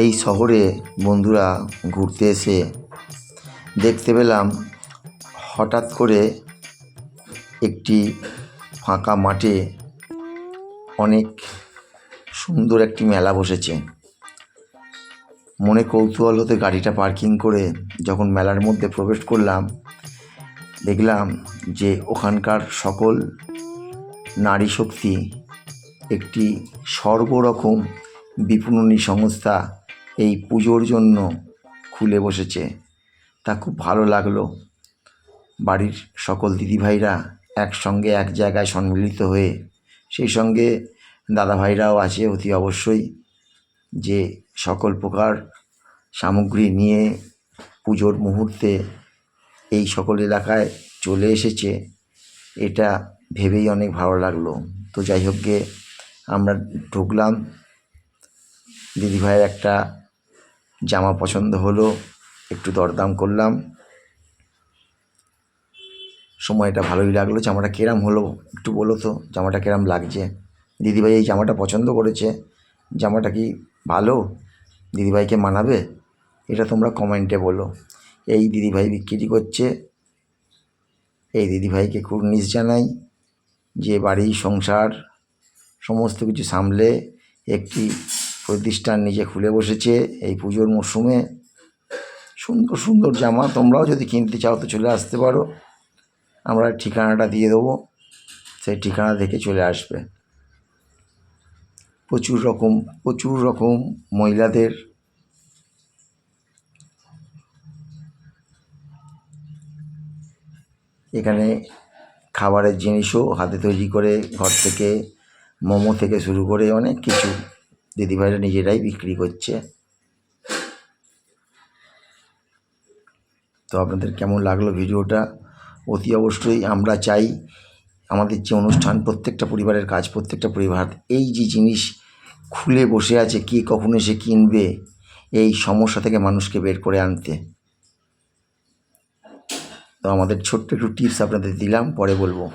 এই শহরে বন্ধুরা ঘুরতে এসে দেখতে পেলাম হঠাৎ করে একটি ফাঁকা মাঠে অনেক সুন্দর একটি মেলা বসেছে। মনে কৌতূহল হতে গাড়িটা পার্কিং করে যখন মেলার মধ্যে প্রবেশ করলাম, দেখলাম যে ওখানকার সকল নারী শক্তি একটি সর্বরকম বিপণনী সংস্থা এই পুজোর জন্য খুলে বসেছে। তা খুব ভালো লাগল। বাড়ির সকল দিদিভাইরা একসঙ্গে এক জায়গায় সম্মিলিত হয়ে, সেই সঙ্গে দাদাভাইরাও আছে অতি অবশ্যই, যে সকল প্রকার সামগ্রী নিয়ে পুজোর মুহূর্তে এই সকল এলাকায় চলে এসেছে, এটা ভেবেই অনেক ভালো লাগল। তো যাই হোক আমরা ঢুকলাম। দিদিভাইয়ের একটা জামা পছন্দ হলো, একটু দরদাম করলাম। সময়টা ভালোই লাগল। জামাটা কেরাম হলো একটু বলো তো, জামাটা কেরাম লাগছে? দিদিভাই এই জামাটা পছন্দ করেছে। জামাটা কি ভালো? দিদিভাইকে মানাবে? এটা তোমরা কমেন্টে বলো। এই দিদিভাই বিক্রি করছে। এই দিদিভাইকে কুর্নিশ জানাই যে বাড়ি, সংসার, সমস্ত কিছু সামলে একটি প্রতিষ্ঠান নিজে খুলে বসেছে, এই পুজোর মরশুমে। সুন্দর সুন্দর জামা, তোমরাও যদি কিনতে চাও তো চলে আসতে পারো। আমরা ঠিকানাটা দিয়ে দেবো, সেই ঠিকানা দেখে চলে আসবে। প্রচুর রকম প্রচুর রকম মহিলাদের এখানে খাবারের জিনিসও হাতে তৈরি করে, ঘর থেকে মোমো থেকে শুরু করে অনেক কিছু। দিদিভাইরা নিজেরাই বিক্রি করছে। তো আপনাদের কেমন লাগল ভিডিওটা? অতি অবশ্যই আমরা চাই আমাদের যে অনুষ্ঠান, প্রত্যেকটা পরিবারের কাজ, প্রত্যেকটা পরিবার এই যে জিনিস খুলে বসে আছে, কে কখন এসে কিনবে, এই সমস্যা থেকে মানুষকে বের করে আনতে। তো আমাদের ছোট্ট একটু টিপস আপনাদের দিলাম, পরে বলব।